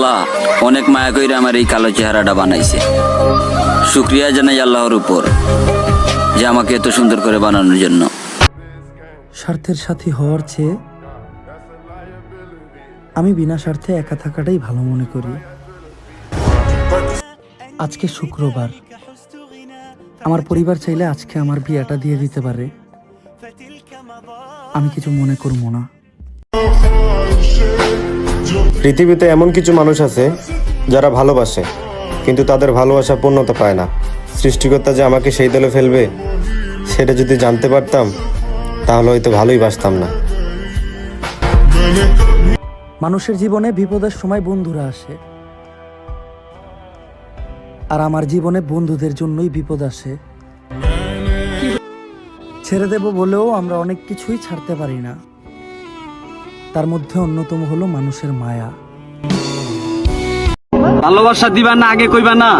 আল্লাহ অনেক মায়া কইরা আমার এই কালো চেহারাটা বানাইছে। শুক্রিয়া জানাই আল্লাহর উপর যে আমাকে এত সুন্দর করে বানানোর জন্য। স্বার্থের সাথী হওয়ার চেয়ে আমি বিনা স্বার্থে একা থাকাটাই ভালো মনে করি। আজকে শুক্রবার। আমার পরিবার চাইলে আজকে আমার বিয়েটা দিয়ে দিতে পারে। আমি কিছু মনে করব না। পৃথিবীতে এমন কিছু মানুষ আছে যারা ভালোবাসে, কিন্তু তাদের ভালোবাসা পূর্ণতা পায় না। সৃষ্টিকর্তা যে আমাকে সেই দলে ফেলবে, সেটা যদি জানতে পারতাম, তাহলে হয়তো ভালোই বাসতাম না। মানুষের জীবনে বিপদের সময় বন্ধুরা আসে, আর আমার জীবনে বন্ধুদের জন্যই বিপদ আসে। ছেড়ে দেব বলেও আমরা অনেক কিছুই ছাড়তে পারি না। তার মধ্যে অন্যতম হলো মানুষের মায়া। ভালোবাসা দিবা না আগে কইবা না।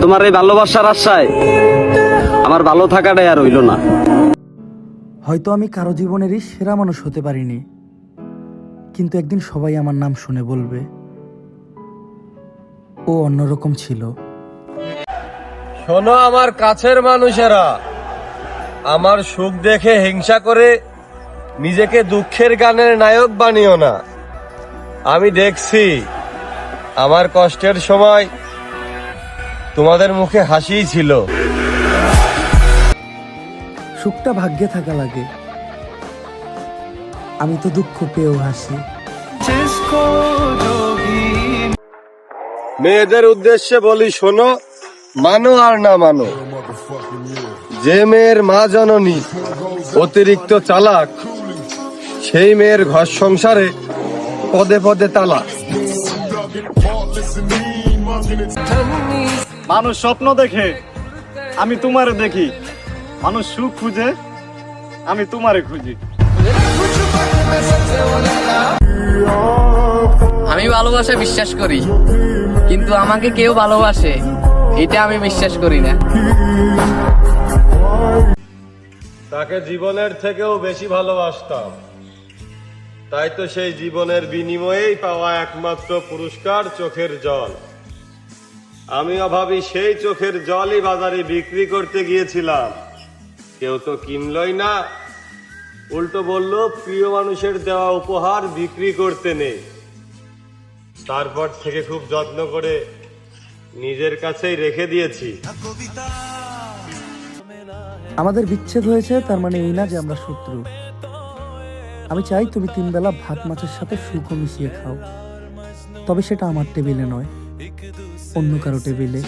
তোমার এই ভালোবাসার আশায় আমার ভালো থাকাটাই আর হইল না। হয়তো আমি কারও জীবনেরই সেরা মানুষ হতে পারিনি কিন্তু একদিন সবাই আমার নাম শুনে বলবে ও অন্যরকম ছিল। শোনো আমার কাছের মানুষেরা আমার সুখ দেখে হিংসা করে নিজেকে দুঃখের গানের নায়ক বানিও না। আমি দেখছি আমার কষ্টের সময় তোমাদের মুখে হাসিই ছিল। সুখটা ভাগ্যে থাকা লাগে। আমি তো দুঃখ পেয়েও হাসি। মেয়েদের উদ্দেশ্যে বলি শোনো মানো আর না মানো। যে মেয়ের মা জননী অতিরিক্ত চালাক সেই মেয়ের ঘর সংসারে পদে পদে তালা। মানুষ স্বপ্ন দেখে আমি তোমারে দেখি। মানুষ সুখ খুঁজে আমি তোমারে খুঁজি। আমি ভালোবাসা বিশ্বাস করি কিন্তু আমাকে কেউ ভালোবাসে এটা আমি বিশ্বাস করি না। তাকে জীবনের থেকেও বেশি ভালোবাসতাম। তাই তো সেই জীবনের বিনিময়েই পাওয়া একমাত্র পুরস্কার চোখের জল। আমি অভাবী সেই চোখের জলই বাজারে বিক্রি করতে গিয়েছিলাম। কেউ তো কিনলই না। উল্টো বলল, প্রিয় মানুষের দেওয়া উপহার বিক্রি করতে নেই তারপর থেকে খুব যত্ন করে নিজের কাছেই রেখে দিয়েছি। আমাদের বিচ্ছেদ হয়েছে, তার মানে এই না যে আমরা শত্রু। আমি চাই তুমি তিন বেলা ভাত মাছের সাথে শুকো মিশিয়ে খাও। তবে সেটা আমার টেবিলে নয়, অন্য কারও টেবিলে।